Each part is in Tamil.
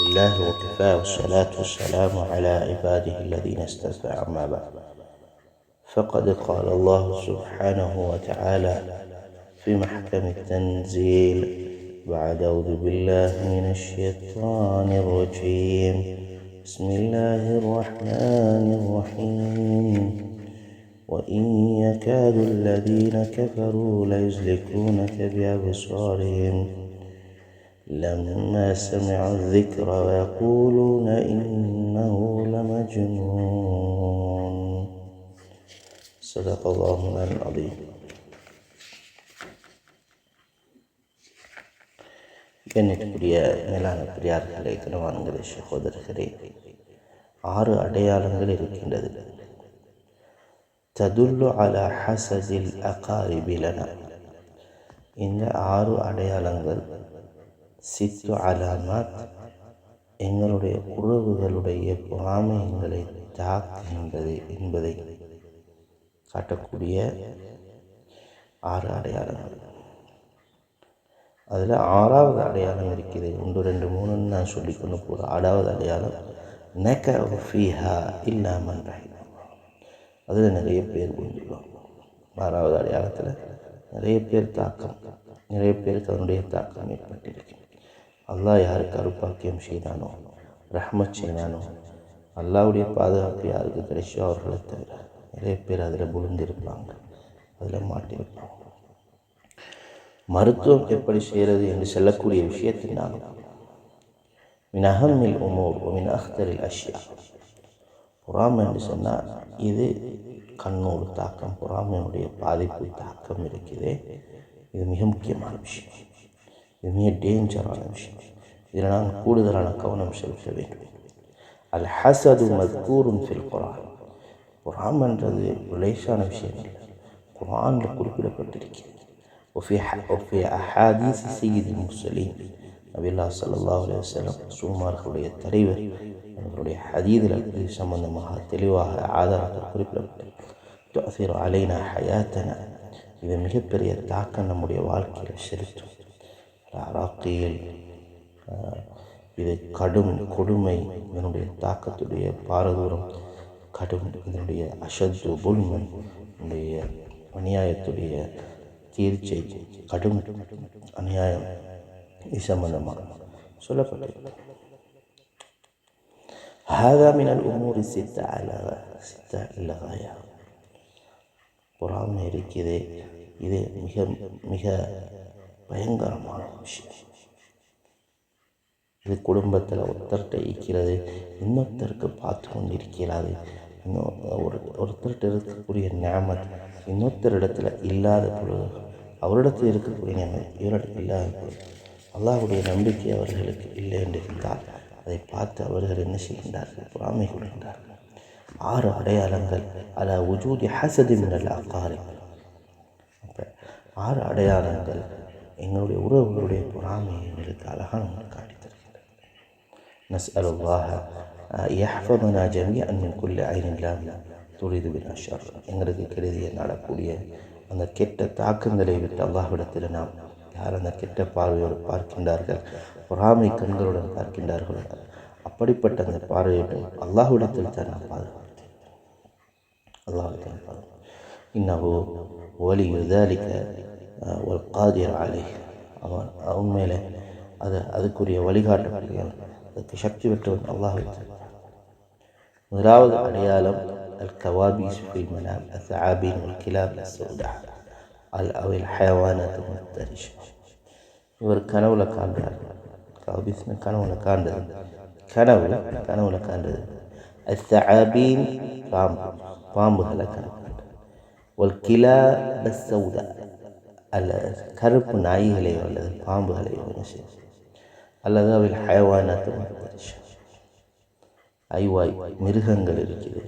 لله وكفى والصلاة والسلام على عباده الذين استفى أما بعد فقد قال الله سبحانه وتعالى في محكم التنزيل بعد أعوذ بالله من الشيطان الرجيم. بسم الله الرحمن الرحيم. وإن يكاد الذين كفروا ليزلقونك بأبصارهم لما سمعوا الذكر ويقولون إنه لمجنون صدق الله العظيم கண்ணியத்துக்குரிய மேலான பிரியார்களே கனவான்களே சகோதரர்களே ஆறு அடையாளங்கள் இருக்கின்றது ததுல்லு அலா ஹசதில் அகாரிபிலன இந்த ஆறு அடையாளங்கள் சித்து அலாமத் எங்களுடைய உறவுகளுடைய பொறாமைகளை தாக்குகின்றது என்பதை காட்டக்கூடிய ஆறு அடையாளங்கள். அதில் ஆறாவது அடையாளம் இருக்குது. ஒன்று ரெண்டு மூணுன்னு நான் சொல்லிக்கொண்டு போகிறேன் ஆறாவது அடையாளம் நெக்க ஃபீஹா இல்லாமல் அதில் நிறைய பேர் புரிஞ்சுக்குவாங்க ஆறாவது அடையாளத்தில் நிறைய பேர் தாக்கம் நிறைய பேருக்கு அதனுடைய தாக்கம் ஏற்பட்டிருக்கு. அல்லாஹ் யாருக்கு அருப்பாக்கியம் செய்தானோ ரஹ்மத் செய்தானோ அல்லாவுடைய பாதுகாப்பு யாருக்கு கிடைச்சோ அவர்களை தவிர நிறைய பேர் அதில் விழுந்திருப்பாங்க அதில் மாட்டியிருப்பாங்க மருத்துவம் எப்படி செய்கிறது என்று சொல்லக்கூடிய விஷயத்தினால் மின் அகமில் உமோர் மின் அஹ்தரில் அஷ்யா. பொறாமை என்று சொன்னால் இது கண்ணோடு தாக்கம் பொறாமையினுடைய பாதிப்பு தாக்கம் இருக்குது. இது மிக முக்கியமான விஷயம். மிக டேஞ்சரான விஷயம் இதில் நாங்கள் கூடுதலான கவனம் செலுத்த வேண்டும் அல் ஹசது மத்கூரும் ஃபில் குரான் பொறாமன்றது லேசான விஷயம் இல்லை குரானில் குறிப்பிடப்பட்டிருக்கிறது وفي وفي أحاديث سيد المرسلين நபி அல்லா சல்லாஹ் அலி வல்லம் சுமார்களுடைய தலைவர் அவர்களுடைய ஹதீதில் இது சம்பந்தமாக தெளிவாக ஆதாரத்தில் குறிப்பிடப்பட்டு துஅசிர் அலைனா ஹயாத்தன இது மிகப்பெரிய தாக்கம் நம்முடைய வாழ்க்கையில் செலுத்தும் அராக்கியில் இது கடும் கொடுமை இதனுடைய தாக்கத்துடைய பாரதூரம் கடும் இதனுடைய அஷத்து புல்மை இதனுடைய அநியாயத்துடைய தீர்ச்சை கடும் அநியாயம் இது சம்பந்தமாக சொல்லப்பட்டது هذا من الأمور الستة على ستة الغاية பொறாமை இருக்குது இது மிக மிக பயங்கரமான விஷயம். இது குடும்பத்தில் ஒருத்தர்கிட்ட இருக்கிறது இன்னொருத்தருக்கு பார்த்து கொண்டிருக்கிறாது. இன்னும் ஒரு ஒருத்தர்கிட்ட இருக்கக்கூடிய நேமத் இன்னொருத்தர் இடத்துல இல்லாத பொழுது அவரிடத்தில் இருக்கக்கூடிய நேமத் இவரிடத்தில் இல்லாத பொழுது. அல்லாஹுடைய நம்பிக்கை அவர்களுக்கு இல்லை என்று இருந்தால் அதை பார்த்து அவர்கள் என்ன செய்கின்றார்கள்? பொறாமை கொள்கின்றார்கள். ஆறு அடையாளங்கள். அல உஜூதி ஹசதி மின்னல் அக்காரி அப்போ ஆறு அடையாளங்கள். எங்களுடைய உறவுகளுடைய பொறாமையை எங்களுக்கு அழகாக நம்மளுக்கு காட்டி தருகின்றன நஸ்அல் அல்லாஹ யஹ்ஃபதுனா ஜமீஅன் அன்மின் குல்லி ஐனின் துரிது பின் அஷர் எங்களுக்கு கெடுதியை நடக்கூடிய அந்த கெட்ட தாக்கங்களை விட்டு அல்லாஹ்விடத்தில் நாம் யார் அந்த கெட்ட பார்வையோடு பார்க்கின்றார்கள்? பொறாமை கண்களுடன் பார்க்கின்றார்களோ? அப்படிப்பட்ட அந்த பார்வையிடம் அல்லாஹ்விடத்தில் தான் நாம் பாதுகாப்பு அல்லாஹ்விடத்தில் பாதுகாப்பு இன்னவோ ஒலி யுதாலிக்க ஒரு காதியர் ஆலை அவன் உண்மையில் அது அதுக்குரிய வழிகாட்டக்கூடிய அதுக்கு சக்தி பெற்றவன் அல்லாஹ்விடத்தில் முதலாவது அடையாளம் الكوابيس في المنام الثعابين والكلاب السوداء أو الحيوانات المفترسة இவர் கனவுல காண்றார் கவிஸ்னு கனவுல காண்டது கனவு கனவுல காண்டது الثعابين பாம்பு பாம்புகளை கனவு ஒரு கிலா அல்லது கருப்பு நாய்களையோ அல்லது பாம்புகளையோ செய்யும்? அல்லது அவில் ஹயவானத்து ஐவாய் மிருகங்கள் இருக்குது.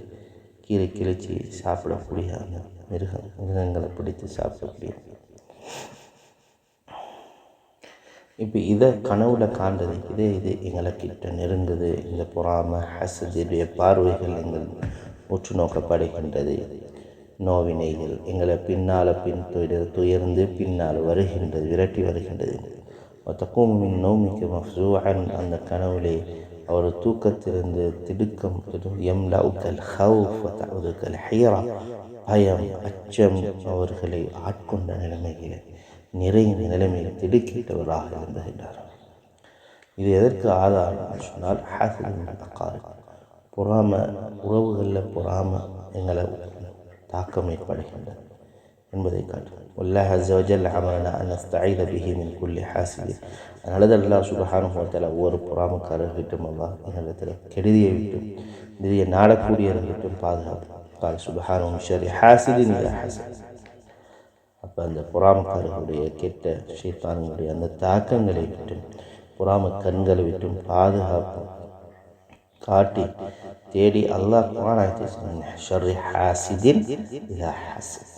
கீரை கிழிச்சி சாப்பிடக்கூடிய அந்த மிருகம் மிருகங்களை பிடித்து சாப்பிடக்கூடிய. இப்போ இதை கனவுல காண்டது இதே இது எங்களை கிட்ட நெருங்குது இந்த பொறாம ஹசதுடைய பார்வைகள் எங்கள் உற்று நோக்கப்படுகின்றது நோவினைகள். எங்களை பின்னால் பின் துயர் துயர்ந்து பின்னால் வருகின்றது விரட்டி வருகின்றது தக்கும் மின் நோமிக்கு மஃசூஹன் அந்த கனவுலே அவர் தூக்கத்திலிருந்து திடுக்கம் எம் லவுக்கல் ஹவுஃப் தவுதுக்கல் ஹீரா. பயம் அச்சம் அவர்களை ஆட்கொண்ட நிலைமையில் நிறைய நிலைமையில் திடுக்கிட்டவராக இருந்துகின்றார். இது எதற்கு ஆதாரம் சொன்னால் ஹாசின் பொறாம உறவுகளில் பொறாம எங்களை தாக்கம் ஏற்படுகின்றது என்பதை காட்டும் அல்லாஹ் அஸ்வஜல் அமரனா அனஸ்தாயித பிஹி மின் குல்லி ஹாசிதி அதனால அல்லாஹ் சுபஹானு ஹோட்டல ஒவ்வொரு பொறாமக்காரர்கிட்டும் அல்லாஹ் என்னிடத்தில் கெடுதியை விட்டும் திடீர் நாடக்கூடியவர்கிட்டும் பாதுகாப்பு கால் சுபஹானு ஷரி ஹாசிதி நீ அப்போ அந்த பொறாமக்காரர்களுடைய கெட்ட ஷீத்தானுடைய அந்த தாக்கங்களை விட்டும் புறாம கண்களை விட்டும் பாதுகாப்பும் காட்டி தேடி அல்லாஹ் குரானாயத்தை சொன்ன ஷர்ரி ஹாசிதின் இதா ஹசத்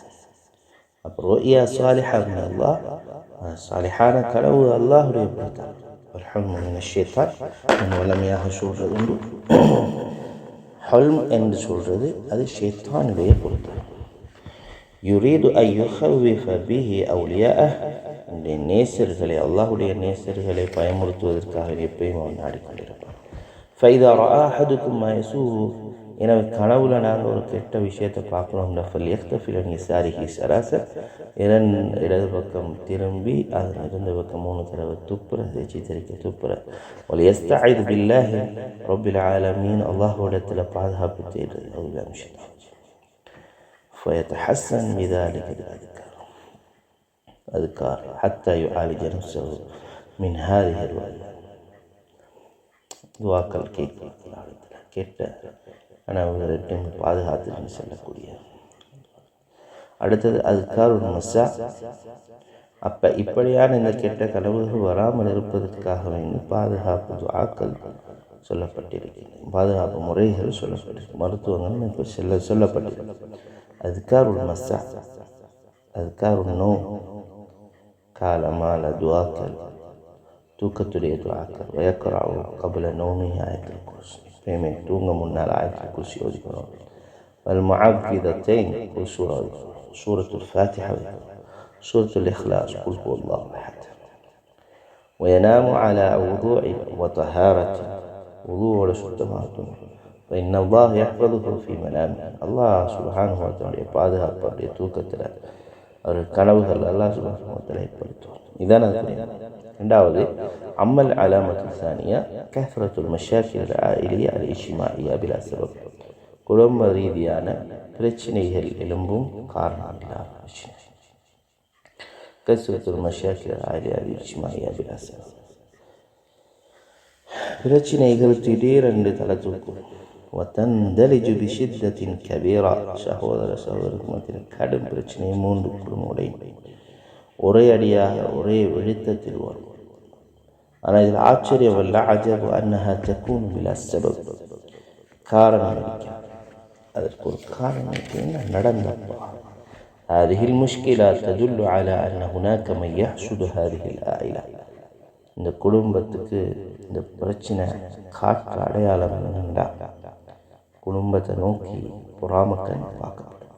அப்போ ரோயா சாலிஹா அல்லாஹ் சாலிஹான கனவு அல்லாஹுடைய பொறுத்தான் வல்ஹல்மு மின ஷைத்தான் நான் வல்லமையாக சொல்கிறது உண்டு ஹல்ம் என்று சொல்கிறது அது ஷைத்தானுடைய பொறுத்தான் யுரீது ஐ யுஹவ்விஃப பிஹி அவுலியாஅஹ் இந்த நேசர்களை அல்லாஹுடைய நேசர்களை பயமுறுத்துவதற்காக எப்பயும் அவன் நாடிக்கொண்டிருப்பான் ஃபைதா ராஹதுக்கும் மயசூ எனவே கனவுல நாங்கள் ஒரு கெட்ட விஷயத்தை பார்க்குறோம்னா ஃபல் எக்தஃபிலன் இசாரிஹி சராசர் இரண் இடது பக்கம் திரும்பி அதில் இருந்த பக்கம் மூணு தடவை துப்புற தேய்ச்சி தெரிக்க துப்புற ஒரு எஸ்தாயுது பில்லாஹி ரொபில் ஆலமீன் அல்லாஹோடத்தில் பாதுகாப்பு தேடுறது அவ்வளோ விஷயம் فيتحسن بذلك الأذكار أذكار حتى يعالج نفسه من هذه الوعيات துவாக்கள் கேட்க கேட்ட கனவுகளிட்டும் பாதுகாத்து செல்லக்கூடிய. அடுத்தது அதுக்காக ஒரு மசா. அப்போ இப்படியான இந்த கெட்ட கனவுகள் வராமல் இருப்பதற்காக வேண்டி பாதுகாப்பு துவாக்கள் சொல்லப்பட்டிருக்கின்றன. பாதுகாப்பு முறைகள் சொல்லப்பட்டிருக்கு. மருத்துவங்கள் இப்போ செல்ல சொல்லப்பட்டிருக்கு. அதுக்காக ஒரு மசா. அதுக்காக ஒரு நோ காலமால துவாக்கள். தூக்கத்துடைய துவாக்கள் வயக்கராவும் கபல நோமி ஆயத்தில் குருசி எப்பயுமே தூங்க முன்னால் ஆயத்தில் குருசி ஓதிக்கணும் والمعوذتين وسورة سورة الفاتحة سورة الإخلاص قل هو الله أحد وينام على وضوء وطهارة وضوء ولسلطمات فإن الله يحفظه في منامه الله سبحانه وتعالى பாதுகாப்புடைய தூக்கத்தில் அவர் கனவுகள் அல்லாஹ் சுப்ஹானஹு வ தஆலா ஏற்படுத்துவார் இதான் அது ரெண்டாவது அம்மல் அலாமத்து சானியா கஃபரத்துல் மஷாக்கில் ஆயிலிய அல் இஷ்மாயியா பிலா சபப் குடும்ப ரீதியான பிரச்சனைகள் எழும்பும் காரணம் இல்லாத விஷயம் கசுரத்துல் மஷாக்கில் ஆயிலிய அல் இஷ்மாயியா பிலா சபப் பிரச்சனைகள் திடீரென்று தலை தூக்கும் وتندلج بشدة كبيرة சகோதர சகோதரருக்கு மத்தியில் கடும் பிரச்சனை மூன்று குடும்பம் ஒரே அடியாக ஒரே வெளுத்தத்தில் வரும் ஆனால் இதில் ஆச்சரியம் அல்ல அஜபு அன்னஹா தக்கூன் பிலா சபப் காரணம் இருக்கிறது அதற்கு ஒரு காரணம் என்ன நடந்தப்பா هذه المشكلة تدل على أن هناك من يحسد هذه العائلة இந்த குடும்பத்துக்கு இந்த பிரச்சனை காற்று அடையாளம் என்னென்றா குடும்பத்தை நோக்கி பொறாமக்கண் பார்க்கப்படும்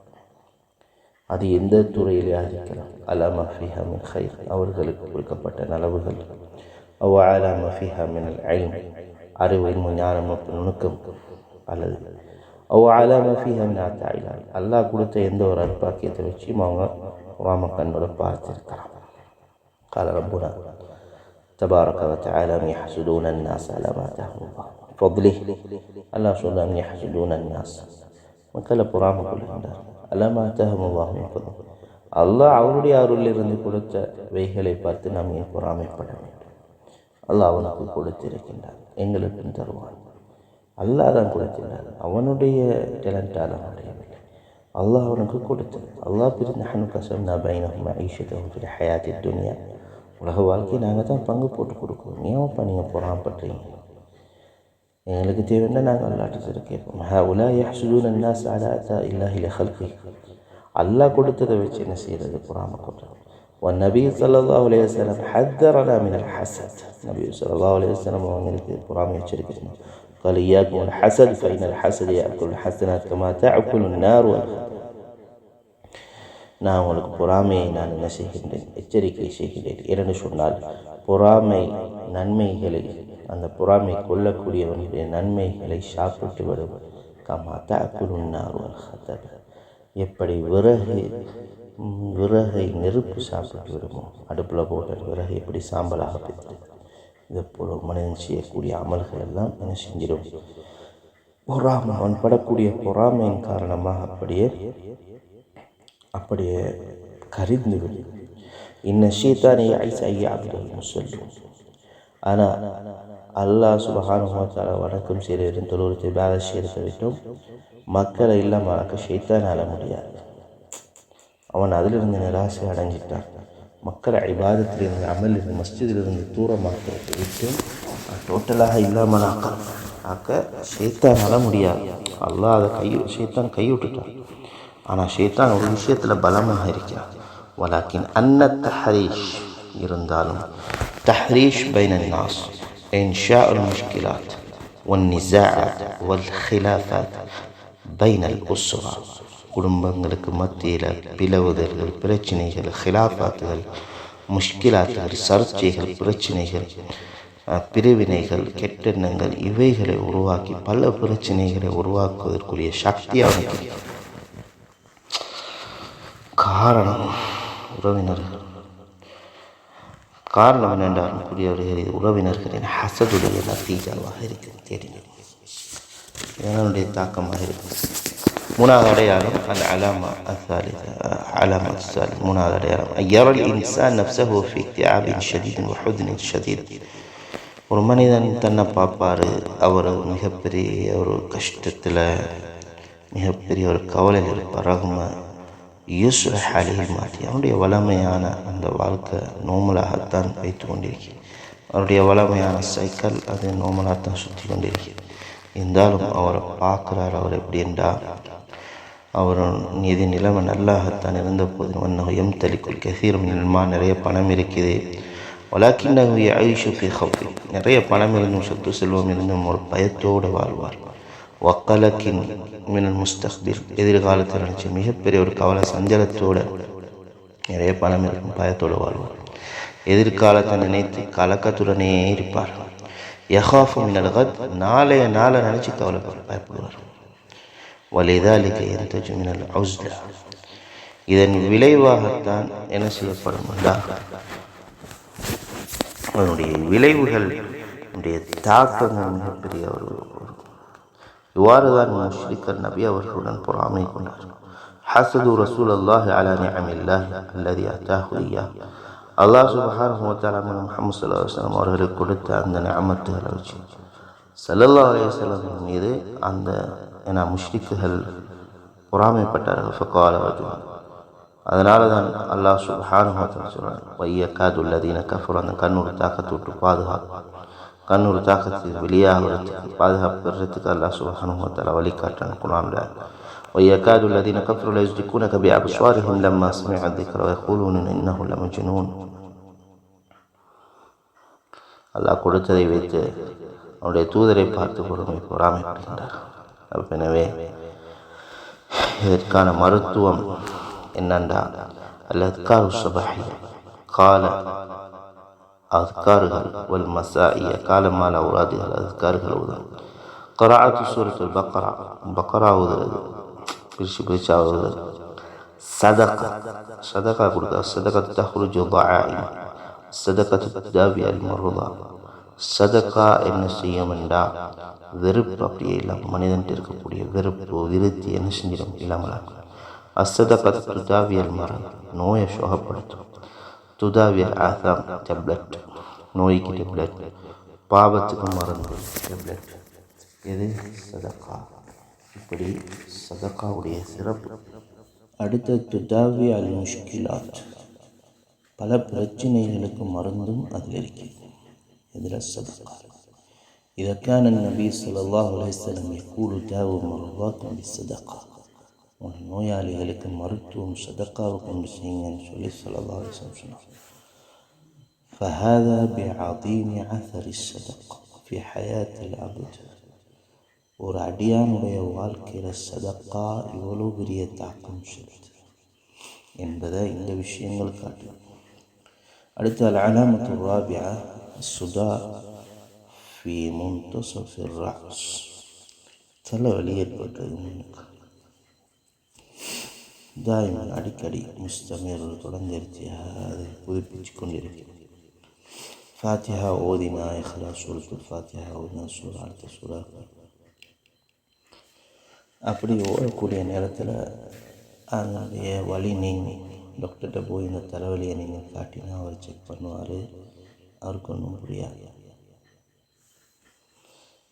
அது எந்த துறையிலே இருக்கலாம் அலாமா ஃபிஹா மின் ஹைர் அவர்களுக்கு கொடுக்கப்பட்ட நலவுகள் أو على ما فيها من العلم. அறிவு علم ஞானம் நுணுக்கம் أو على ما فيها من التعالى الله கொடுத்த எந்த ஒரு அற்பாக்கியத்தை வச்சு அவங்க ராமக்கண்ணோட பார்த்திருக்கலாம் قال ربنا تبارك وتعالى يحسدون الناس على ما تهم فضله. الله سؤال أن يحسدون الناس. وكل قرام كل هذا على ما تهم الله من فضله الله عوري عوري لرندي قلت ويهلي بارتنا من قرام يبدأ منه அல்லாஹ் அவனுக்கு கொடுத்திருக்கின்றான் எங்களுக்கும் தருவான். அல்லாஹ் தான் கொடுத்திருந்தார் அவனுடைய டேலண்டால் அவனுடையவில்லை அல்லாஹ் அவனுக்கு கொடுத்தது. அல்லாஹ் பிரிந்து ஹனுக்க சொன்னா பைனஹும் ஐஷத்தஹும் ஹயாத்தி துனியா. உலக வாழ்க்கையை நாங்கள் தான் பங்கு போட்டு கொடுக்குறோம். ஏன்ப்பா நீங்கள் பொறாமப்படுறீங்க எங்களுக்கு தேவைன்னா நாங்கள் அல்லாட்டத்தில் கேட்போம். ஹா உலா யஹ்சுதூன் அன்னாஸ் அலா அத்தா அல்லாஹ் கொடுத்ததை வச்சு என்ன செய்கிறது பொறாம கொள்றோம் والنبي صلى الله عليه وسلم حذرنا من الحسد النبي صلى الله عليه وسلم அவங்களுக்கு பொறாமை எச்சரிக்கை قال إياكم الحسد فإن الحسد يأكل الحسنات كما تأكل النار والخطر நான் உங்களுக்கு பொறாமையை நான் என்ன செய்கின்றேன் எச்சரிக்கை செய்கின்றேன் இரண்டு சொன்னால் பொறாமை நன்மைகளை அந்த பொறாமை கொள்ளக்கூடியவனுடைய நன்மைகளை சாப்பிட்டு விடும் கமா தாக்குலுன்னார் எப்படி விறகு விறகை நெருப்பு சாப்பிட்டு விடுமோ அடுப்பில் போட்ட விறகு எப்படி சாம்பலாக பித்து இதை போல மனிதன் செய்யக்கூடிய அமல்கள் எல்லாம் என்ன செஞ்சிடும்? பொறாமை. அவன் படக்கூடிய பொறாமையின் காரணமாக அப்படியே அப்படியே கரிந்து விடும். இன்ன ஷீத்தானை ஐஸ் ஐயா அப்படின்னு சொல்லும் ஆனால் அல்லாஹ் சுபஹானுமாத்தால வணக்கம் செய்து தொழுவத்தை வேலை செய்கிறத விட்டோம். மக்களை இல்லாமல் வளர்க்க ஷைத்தானால முடியாது. அவன் அதிலிருந்து நிராசை அடைஞ்சிட்டான் மக்களை ஐபாதத்திலிருந்து அமலிருந்து மஸ்ஜிதிலிருந்து தூரமாக்கிறதை விட்டு டோட்டலாக இல்லாமல் ஆக்க ஆக்க ஷேத்தானால முடியாது அல்லாஹ் அதை கை ஷேத்தான் கைவிட்டுட்டான் ஆனால் ஷேத்தான் ஒரு விஷயத்தில் பலமாக இருக்கிறான் வலாக்கின் அன்ன தஹரீஷ் இருந்தாலும் தஹரீஷ் பைன நாஸ் إنشاء المشكلات والنزاعات والخلافات بين الأسرة குடும்பங்களுக்கு மத்தியில் பிளவுதல்கள் பிரச்சனைகள் ஹிலாஃபாத்துகள் முஷ்கிலாத்துகள் சர்ச்சைகள் பிரச்சனைகள் பிரிவினைகள் கெட்டெண்ணங்கள் இவைகளை உருவாக்கி பல பிரச்சனைகளை உருவாக்குவதற்குரிய சக்தி அவனுக்கு. காரணம் உறவினர்கள். காரணம் என்னென்றால் கூடியவர்கள் இது உறவினர்களின் ஹசதுடைய நத்தீஜாவாக இருக்கும் தெரியும் இதனுடைய தாக்கமாக இருக்கும் மூணாவது அடையாளம் அந்த அலாமா அசாலி மூணாவது அடையாளம். ஐயரல் இன்சான் நப்சஹோஃபி தியாபின் ஷதீதின் வஹுதின் ஷதீத். ஒரு மனிதன் தன்னை பார்ப்பார். அவர் மிகப்பெரிய ஒரு கஷ்டத்தில் மிகப்பெரிய ஒரு கவலையில் இருப்பார் ரகுமா யூஸ்ர ஹாலியில் மாற்றி அவனுடைய வளமையான அந்த வாழ்க்கை நோமலாகத்தான் வைத்து கொண்டிருக்கிறது அவருடைய வளமையான சைக்கிள் அது நோமலாகத்தான் சுற்றி கொண்டிருக்கிறது இருந்தாலும் அவரை பார்க்குறார் அவர் எப்படி என்றால் அவர் நிதி நிலைமை நல்லாகத்தான் இருந்த போது வண்ணம் தலிக்குள் கசீரம் நிலமா நிறைய பணம் இருக்குது வலாக்கின்னகு ஆயுஷுக்கு ஹவுஃபி. நிறைய பணம் இருந்தும் சொத்து செல்வம் இருந்தும் ஒரு பயத்தோடு வாழ்வார். வக்கலக்கின் மினல் முஸ்தக்பில் எதிர்காலத்தில் நினச்சி மிகப்பெரிய ஒரு கவலை சஞ்சலத்தோடு நிறைய பணம் இருக்கும் பயத்தோடு வாழ்வார். எதிர்காலத்தை நினைத்து கலக்கத்துடனே இருப்பார். யஹாஃபு மினல் நாளைய நாளை நினச்சி கவலைப்பட பயப்படுவார் வலிதாலிக்க எந்த மினல் அவுஸ்லா இதன் விளைவாகத்தான் என்ன செய்யப்படும் அதனுடைய விளைவுகள் என்னுடைய தாக்கங்கள் மிகப்பெரிய ஒரு இவ்வாறு தான் முஷ்ரிக்கர் நபி அவர்களுடன் பொறாமை கொண்டார். ஹசது ரசூல் அல்லாஹ் அலா நிஅமில்லாஹ் அல்லது அத்தாஹுரியா அல்லாஹ் சுபஹானஹு முகமது தஆலா முஹம்மது அவர்களுக்கு கொடுத்த அந்த நியமத்துகளை வச்சு சல்லல்லா அலையம் மீது அந்த ஏன்னா முஷ்ரிக்குகள் பொறாமைப்பட்டார்கள் ஃபகால ரஜுல். அதனால தான் அல்லாஹ் சுபஹானஹு சொல்கிறாங்க தஆலா சொல்றான் கஃபர் அந்த கண்ணூர் தாக்கத்தை விட்டு பாதுகாப்பு கண்ணூர் தாக்கத்தை வெளியாகிறதுக்கு பாதுகாப்பு பெறதுக்கு அல்லாஹ் சுபஹானுமத்தால் வ தஆலா ويكاد الذين كفروا ليزدكونك بأبصارهم لما سمعوا الذكر ويقولون إنه لمجنون அல்லாஹ் கொடுத்ததை வைத்து அவனுடைய தூதரை பார்த்து பொறுமை பொறாமைப்படுகின்றார் எனவே இதற்கான மருத்துவம் என்னண்டா அல்லத்காரு சுபஹி கால அஸ்கார்கள் வல் மசாஇய காலமால உராதிகள் அஸ்கார்கள் உதவும் கராத்து சூரத்துல் பக்கரா பக்கரா உதுறது பிரித்து பிரித்து ஆகுது சதகா சதகா கொடுக்க சதகத்து தஹ்ருஜு தஆயிமா சதகத்து ததாவி அல் மருதா சதக்கா என்ன செய்யும் என்றா வெறுப்பு அப்படியே இல்லாமல் மனிதன்ட்டு இருக்கக்கூடிய வெறுப்பு விருத்தி என்ன செஞ்சிடும் இல்லாமல் அசதகத் துதாவியல் மரம் நோயை சுகப்படுத்தும் துதாவியல் ஆசாம் டெப்லெட் நோய்க்கு டெப்லெட் பாவத்துக்கு மருந்து டெப்லெட் எது சதக்கா இப்படி சதக்காவுடைய சிறப்பு அடுத்த துதாவி அல் முஷ்கிலாத் பல பிரச்சனைகளுக்கு மருந்தும் அதில் இருக்கிறது இதில் சதக்கா إذا كان النبي صلى الله عليه وسلم يقول داووا مرضاكم بالصدقة நோயாளிகளுக்கு மருத்துவம் சதக்காவை கொண்டு செய்யுங்கன்னு சொல்லி சொல்லலாம் சொன்னார் فهذا بعظيم أثر الصدقة في حياة العبد ஒரு அடியானுடைய வாழ்க்கையில் சதக்கா இவ்வளோ பெரிய தாக்கம் செலுத்து என்பதை இந்த விஷயங்கள் காட்டும் அடுத்து அல் அலாமத்து ராபியா சுதா ஃபி முன்தசஃபிர் ராஸ் தலைவலி ஏற்பட்டது தாயம் அடிக்கடி முஸ்தமீர் தொடர்ந்தெரிச்சியாக அதை புதுப்பிச்சு கொண்டிருக்கிறது ஃபாத்திஹா ஓதினா இஹ்லா சூரத்துல் ஃபாத்திஹா ஓதினா சூரா அடுத்த சூறா அப்படி ஓடக்கூடிய நேரத்தில் அதனுடைய வழி நீங்கள் டாக்டர்கிட்ட போய் இந்த தலைவலியை நீங்கள் காட்டினா அவர் செக் பண்ணுவார் அவருக்கு ஒன்றும் புரியாது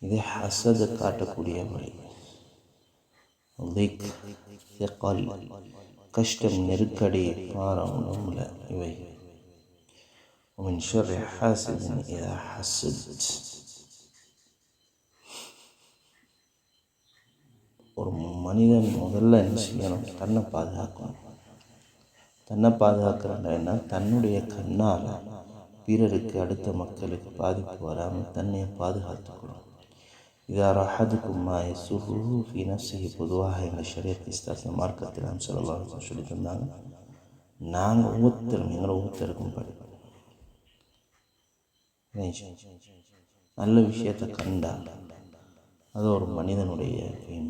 இது ஹசதை காட்டக்கூடிய வழி லிக் திகல் கஷ்டம் நெருக்கடி பாரம் உடம்புல இவை ومن شر حاسد إذا حسد ஒரு மனிதன் முதல்ல என்ன செய்யணும்? தன்னை பாதுகாக்கணும். தன்னை என்ன? தன்னுடைய கண்ணால் பிறருக்கு அடுத்த மக்களுக்கு பாதிப்பு வராமல் தன்னை பாதுகாத்துக்கணும். இதா ரஹதுக்குமா சுருஹு ஃபி நஃப்ஸிஹி பொதுவாக எங்கள் ஷரியத் இஸ்லாத்திய மார்க்கத்தில் நாம் சொல்லலாம் சொல்லி தந்தாங்க நாங்கள் ஒவ்வொருத்தரும் எங்களை ஒவ்வொருத்தருக்கும் படிப்போம் நல்ல விஷயத்தை கண்டாங்க அது ஒரு மனிதனுடைய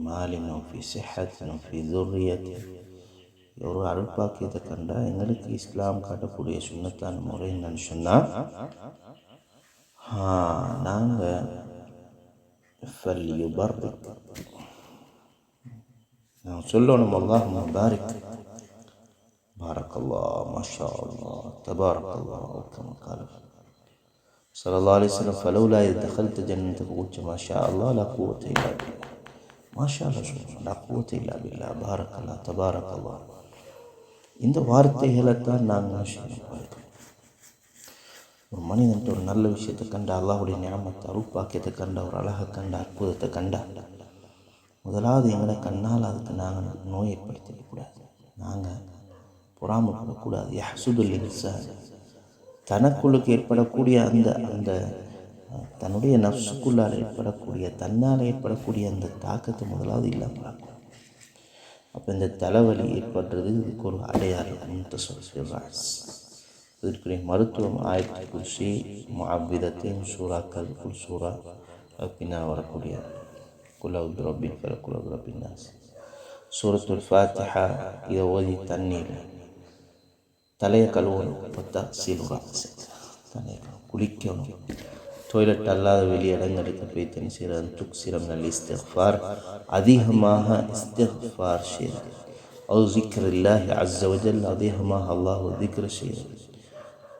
மாலினோஃபி செஹத்தனோஃபி துரியத்தை ஒரு அருட்பாக்கியத்தை கண்டால் எங்களுக்கு இஸ்லாம் காட்டக்கூடிய சுண்ணத்தான முறை என்னன்னு சொன்னால் நாங்கள் நான் சொல்லணும் அல்லாஹ் முபாரிக் பாரக்கல்லா மஷா அல்லா தபாரக்கல்லா ஓகே மக்கள் சல்லா அலிஸ்லம் ஃபலவுலா இது தகல்த்து ஜன்னத்துக்கு ஊச்சு மாஷா அல்லா லா கூவத்தை இல்லாபில்லா மாஷா ரசூல் லா கூவத்தை இல்லாபில்லா பாரக் அல்லா தபாரக் அல்லா இந்த வார்த்தைகள தான் நாங்கள் பார்க்கிறோம் ஒரு மனிதன்ட்டு ஒரு நல்ல விஷயத்தை கண்டா அல்லாஹுடைய ஞாபகத்தை அருப்பாக்கியத்தை கண்டா ஒரு அழகை கண்டா அற்புதத்தை கண்டா முதலாவது எங்களை கண்ணால் அதுக்கு நாங்கள் நோய் ஏற்படுத்திடக்கூடாது நாங்கள் பொறாமப்படக்கூடாது. யஹசுதுல் இன்சான். தனக்குள்ளுக்கு ஏற்படக்கூடிய அந்த அந்த தன்னுடைய நஃப்ஸுக்குள்ளால் ஏற்படக்கூடிய தன்னால் ஏற்படக்கூடிய அந்த தாக்கத்தை முதலாவது இல்லாமல் அப்போ இந்த தலைவலி ஏற்படுறது இதுக்கு ஒரு அடையாளம் சொல்கிறார் இதற்குரிய மருத்துவம் ஆயிரத்தி குர்சி முஅவ்விதத்தின் சூறாக்கள் குல் சூறா பின்னால் வரக்கூடிய குலவுத் ரப்பின் குலவுத் ரப்பின் சூரத்துல் ஃபாத்திஹா இதை ஓதி தண்ணீர் தலையை கழுவணும் பத்தா சீலுரா தலையை குளிக்கணும் டொய்லெட் அல்லாத வெளி இடங்களுக்கு போய் தனி செய்கிறது துக்சிரம் நல்ல இஸ்திஃபார் அதிகமாக இஸ்திஃபார் செய்கிறது أو ذكر الله عز وجل அதிகமாக அல்லாஹ் ذكر செய்கிறது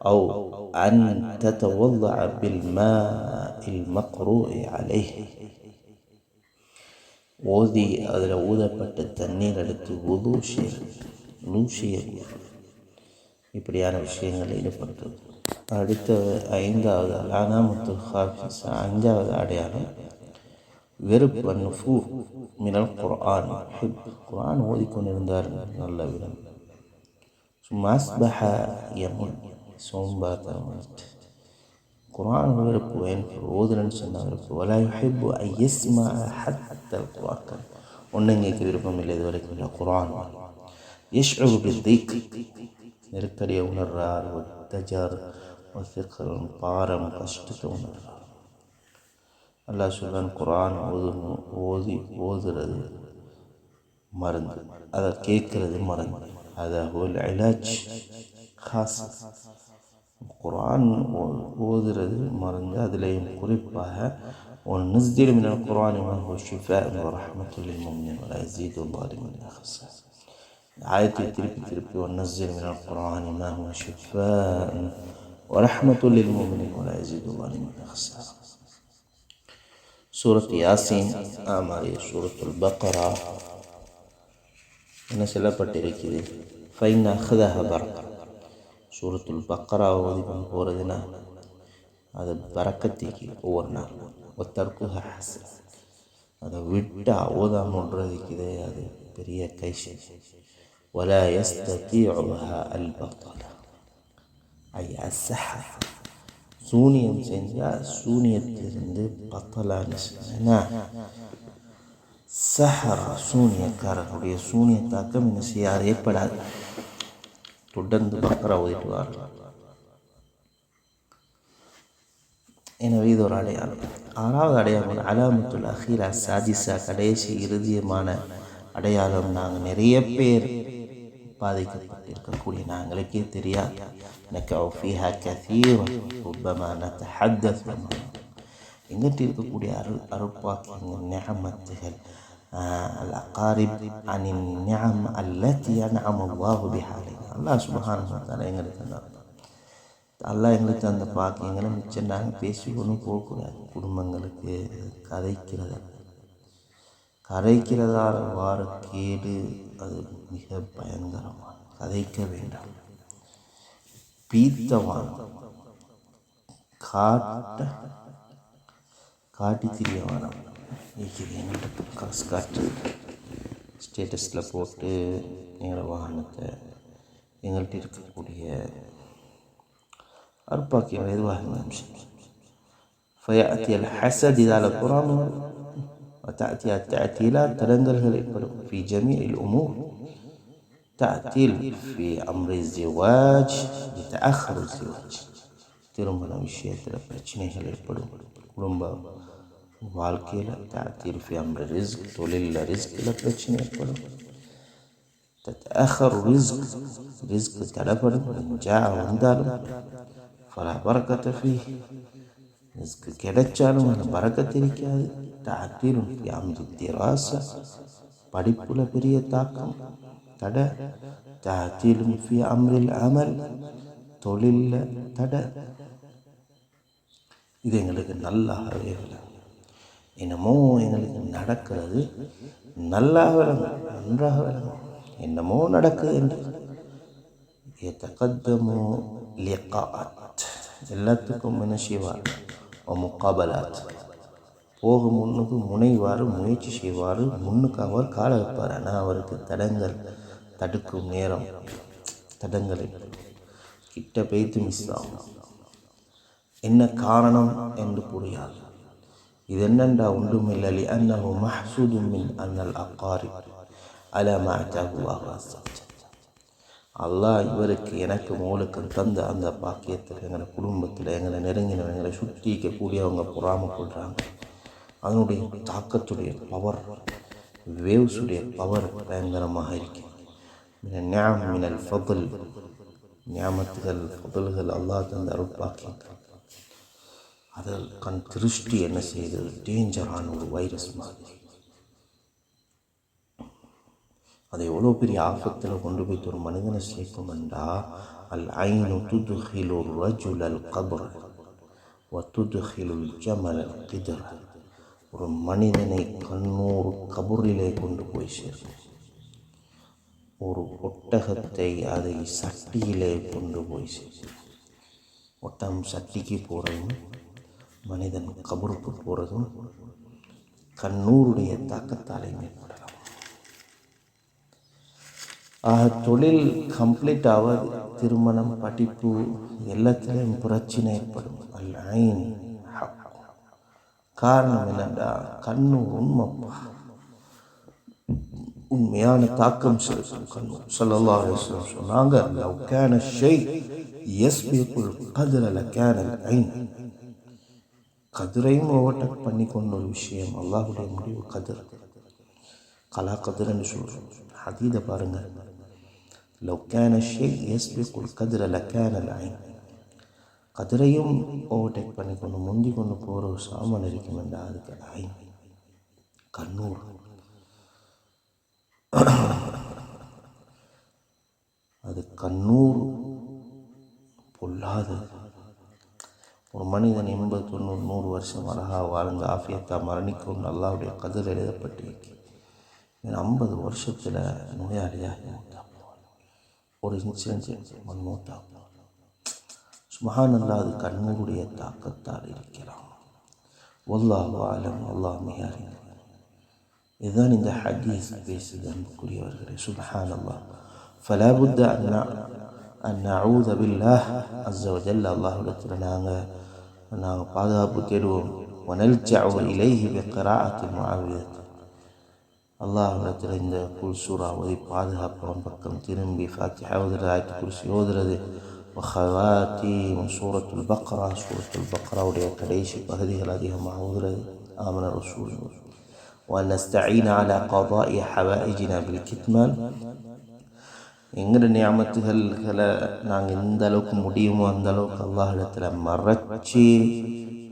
أو أن تتوضع بالماء المقروء عليه ஓதி அதில் ஊதப்பட்ட தண்ணீர் எடுத்து உது செய்ய இப்படியான விஷயங்களில் ஈடுபடுத்துவது அடுத்த ஐந்தாவது அலானாமத்து ஹாஃபிஸ் அஞ்சாவது அடையாளம் வெறுப்பு நுஃபூ மினல் குர்ஆன் குர்ஆன் ஓதிக்கொண்டிருந்தார் நல்ல விதம். சும்மா யமுன் சோம்பாத்தனம் குரான் வெறுப்பு எனக்கு ஓதுறன்னு சொன்ன வெறுப்பு. வலா யுஹிப்பு ஐயஸ்மா ஹத்தல் குரான் ஒன்றும் கேட்க விருப்பம் இல்லை இது வரைக்கும் இல்லை குரான் யஷ்உரு பித்திக் நெருக்கடியை உணர்றார். ஒத்தஜார் ஒசுக்கரும் பாரம் கஷ்டத்தை உணர்றார். நல்லா சொல்கிறான் குரான் ஓது ஓதி ஓதுறது மருந்து. அதை கேட்கறது மருந்து. அதை ஒரு இலாஜ் காசு குரான் ஓதுறது மருந்து. அதுலேயும் குறிப்பாக ஒரு நஸ்தீர் மினல் குரான் ஹுஷிஃபா ரஹமத்துல்லி முமின் அசீதுல்லாஹ் மின் ஹசன் ஆயத்தை திருப்பி திருப்பி ஒன்னசில் மினல் குரான் இமாம் ஷிஃபா வரஹமத்துல்லில் மோமினின் வல சூரத் யாசின் ஆமாரி சூரத்துல் பக்கரா என்ன சொல்லப்பட்டிருக்கிறது ஃபைன் அஹதாக பரக்கா சூரத்துல் பக்கரா ஓதி கொண்டு போகிறதுனா அது பறக்கத்திக்கு ஒவ்வொரு நாள். ஒத்தருக்கு அதை விட்டு ஓதாமன்றதுக்கு இது அது பெரிய கைஷன் ولا يستطيعها البطل أي السحر சூனியம் செஞ்சால் சூனியத்திலிருந்து பத்தலான்னு சொன்னா சஹரா சூனியக்காரர்களுடைய சூனிய தாக்கம் என்ன செய்யாது ஏற்படாது தொடர்ந்து பக்கரா ஓதிடுவார்கள் எனவே இது ஒரு அடையாளம் ஆறாவது அடையாளம் அலாமத்துல் அஹீரா சாதிசா கடைசி இறுதியமான அடையாளம் நாங்கள் நிறைய பேர் பாதிக்கப்பட்டிருக்கக்கூடிய நாங்களுக்கே தெரியாது எனக்கு ஃபீஹா கதீரன் ربما نتحدث எங்கிட்ட இருக்கக்கூடிய அருள் அருட்பாக்கியங்கள் நியமத்துகள் الأقارب عن النعم التي أنعم الله بها علينا அல்லாஹ் சுபஹானஹு வ தஆலா எங்களுக்கு தந்தார் அல்லாஹ் எங்களுக்கு அந்த பாக்கியங்களை மிச்சம் நாங்கள் பேசி ஒன்றும் போகக்கூடாது குடும்பங்களுக்கு கதைக்கிறது கரைக்கிறதால் வார கேடு அது மிக பயங்கரமாக கதைக்க வேண்டாம். பீத்தவான் காட்ட காட்டி திரியவானம் இது என்ன காசு காட்டு? ஸ்டேட்டஸில் போட்டு எங்களோட வாகனத்தை எங்கள்கிட்ட இருக்கக்கூடிய அற்பாக்கியம் எதுவாக இருந்தாலும் ஃபயாத்தியல் ஹசத் இதால் குரான் وتأتي التعتيلات تدنجل في جميع الأمور تعتيل في أمر الزواج يتأخر الزواج திருமண விஷயத்தில் பிரச்சனைகள் ஏற்படும் குடும்ப வாழ்க்கையில் தாத்தீர் ஃபி அம்ர ரிஸ்க் தொழிலில் ரிஸ்கில் பிரச்சனை ஏற்படும் تتأخر رزق رزق تلفن إن جاء வந்தாலும் فلا بركة فيه ரிஸ்க் கிடைச்சாலும் அதில் பறக்க தெரிக்காது தாத்தீரும் ஃபி அம்ரி திராசா. படிப்புல பெரிய தாக்கம். தடை. தாத்திலும் ஃபி அம்ரில் அமல். தொழிலில் தடை. இது எங்களுக்கு நல்லாகவே என்னமோ எங்களுக்கு நடக்கிறது நல்லா விளங்கும். நன்றாக விளங்கும். என்னமோ நடக்குது என்று. எத்தகத்தமோ லிகாத் எல்லாத்துக்கும் மனுஷிவா முக்காபலாத். போக முன்னுக்கு முனைவார் முயற்சி செய்வார் முன்னுக்கு அவர் கால வைப்பார். ஆனால் அவருக்கு தடங்கள் தடுக்கும் நேரம் தடங்களை கிட்ட பேத்து மிஸ் ஆகும். என்ன காரணம் என்று புரியாது. இது என்னென்றா ஒன்றுமில்லி அன்னஹு மஹ்சூது மின் அன்னல் அக்காரி. அல மாட்டாகுவாக அல்லாஹ் இவருக்கு எனக்கு மோளுக்கும் தந்த அந்த பாக்கியத்தில் எங்களை குடும்பத்தில் எங்களை நெருங்கின எங்களை சுற்றி சுற்றிக்கக்கூடியவங்க பொறாமல் கொள்கிறாங்க அதனுடைய தாக்கத்துடைய பவர் வேவ்ஸுடைய பவர் பயங்கரமாக இருக்கு. ஞாம் மினல் ஃபதுல் ஞாமத்துகள் ஃபதுல்கள் அல்லாஹ் தந்த அருட்பாக்கியங்கள் அதில் கண் திருஷ்டி என்ன செய்தது? டேஞ்சரான ஒரு வைரஸ் மாதிரி. அதை எவ்வளோ பெரிய ஆபத்தில் கொண்டு போய் ஒரு மனிதனை சேர்க்கும் என்றா அல் ஐனு துதுஹிலு ரஜுல் அல் கபர் வத்துதுஹிலு ஜமல் கிதர் ஒரு மனிதனை கண்ணூர் கபூரிலே கொண்டு போய் சேர்க்கும். ஒரு ஒட்டகத்தை அதை சட்டியிலே கொண்டு போய் சேர்க்கும். ஒட்டகம் சட்டிக்கு போகிறதும் மனிதன் கபருக்கு போகிறதும் கண்ணூருடைய தாக்கத்தாலே மேற்படும். தொழில் கம்ப்ளீட் ஆகாது திருமணம் படிப்பு எல்லாத்திலையும் பிரச்சனை ஏற்படும் அல்ல காரணம் என்னண்டா? கண்ணு உண்மைப்பா. உண்மையான தாக்கம் செலுத்தும் கண்ணு. சொல்லல்லா சொன்னாங்க லவ் கேன ஷெய் எஸ் பீப்புள் கதிர கேனல் ஐன் கதிரையும் ஓவர்டேக் பண்ணி கொண்ட ஒரு விஷயம் அல்லாஹுடைய முடிவு கதிர். கலா கதிரன்னு சொல்கிறோம் அதீத பாருங்கள் லவ் கேன் ஷே எஸ்பிகுல் கதிர லக்கேன லைன் கதிரையும் ஓவர்டேக் பண்ணி கொண்டு முந்தி கொண்டு போகிற ஒரு சாமான் இருக்கும் என்றால் அதுக்கு லைன் கண்ணூர். அது கண்ணூர் பொல்லாது. ஒரு மனிதன் எண்பது தொண்ணூறு நூறு வருஷம் அழகாக வாழ்ந்து ஆஃபியத்தா மரணிக்கும் நல்லாவுடைய கதிர் எழுதப்பட்டிருக்கு. ஐம்பது வருஷத்தில் நோயாளியாக ஒரு இன்சிடென்ட் ஒன் மூத்தா சுமஹான் அல்லா அது கண்ணூருடைய தாக்கத்தால் இருக்கிறான் ஒல்லாஹு ஆலம் அல்லாஹ் மிக அறிஞர் இதுதான் இந்த ஹதீஸ் பேசுது அன்புக்குரியவர்களே சுபஹான் அல்லாஹ் فلا بد أن أن نعوذ بالله عز وجل الله இடத்துல நாங்கள் நாங்கள் பாதுகாப்பு தேடுவோம் ونلجأ إليه بقراءة المعاوذة அல்லாஹிடத்தில் இந்த குல் சூறா ஓதி பாதுகாப்பவன் பக்கம் திரும்பி ஃபாத்திஹா ஓதுறது ஆயத்து குருசி ஓதுறது வஹவாத்தீம் சூரத்துல் பக்ரா சூரத்துல் பக்ராவுடைய கடைசி பகுதிகள் அதிகமாக ஓதுறது ஆமன ரசூல் ونستعين على قضاء حوائجنا بالكتمان எங்களோட நியாமத்துகளை நாங்கள் எந்த அளவுக்கு முடியுமோ அந்த அளவுக்கு அல்லாஹிடத்தில் மறைச்சி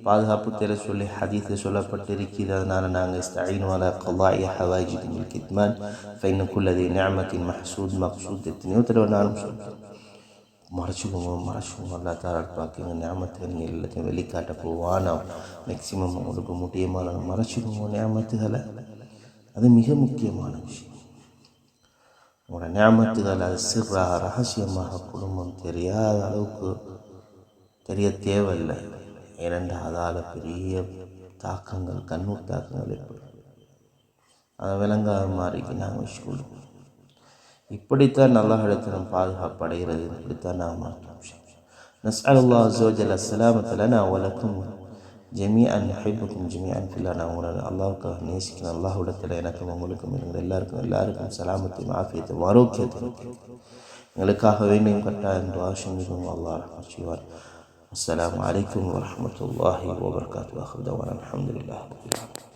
பாதுகாப்பு தேர சொல்லி ஹதீஸில் சொல்லப்பட்டிருக்கிறது அதனால் நாங்கள் ஸ்டைன் வாலா கல்லாய் ஹவாஜிதின் கித்மான் ஃபைனுக்குள்ளது நியாமத்தின் மஹசூத் மக்சூத் எத்தனையோ தடவை நானும் சொல்கிறேன் மறைச்சிக்கோங்க மறைச்சிக்கோங்க அல்லா தாராட்டு பார்க்குங்க ஞாபகத்துகள் நீங்கள் எல்லாத்தையும் வெளிக்காட்ட போவானா மேக்சிமம் உங்களுக்கு முக்கியமான மறைச்சிக்கோங்க ஞாபகத்துகளை அது மிக முக்கியமான விஷயம் உங்களோட ஞாபகத்துகள் அது சிறாக ரகசியமாக குடும்பம் தெரியாத அளவுக்கு தெரிய தேவையில்லை இரண்டு அதால் பெரிய தாக்கங்கள் கண்ணூர் தாக்கங்கள் ஏற்படும் அதை விளங்காத மாதிரிக்கு நாங்கள் வச்சுக்கொள்ளும் இப்படித்தான் நல்ல இடத்திலும் பாதுகாப்பு அடைகிறது இப்படித்தான் நாம் மாற்றோம் نسأل الله عز وجل السلامة لنا ولكم جميعا نحبكم جميعا في الله நான் அல்லாவுக்காக நேசிக்கிறேன் அல்லாஹ்விடத்தில் எனக்கும் உங்களுக்கும் எங்கள் எல்லாருக்கும் எல்லாருக்கும் சலாமத்தையும் ஆஃபியத்தையும் ஆரோக்கியத்தையும் எங்களுக்காக வேண்டியும் கட்டாயம் துவாஷமிகும் அல்லாஹ் ரஹ்மத் செய்வார் السلام عليكم ورحمة الله وبركاته. آخر دعوانا الحمد لله. رب العالمين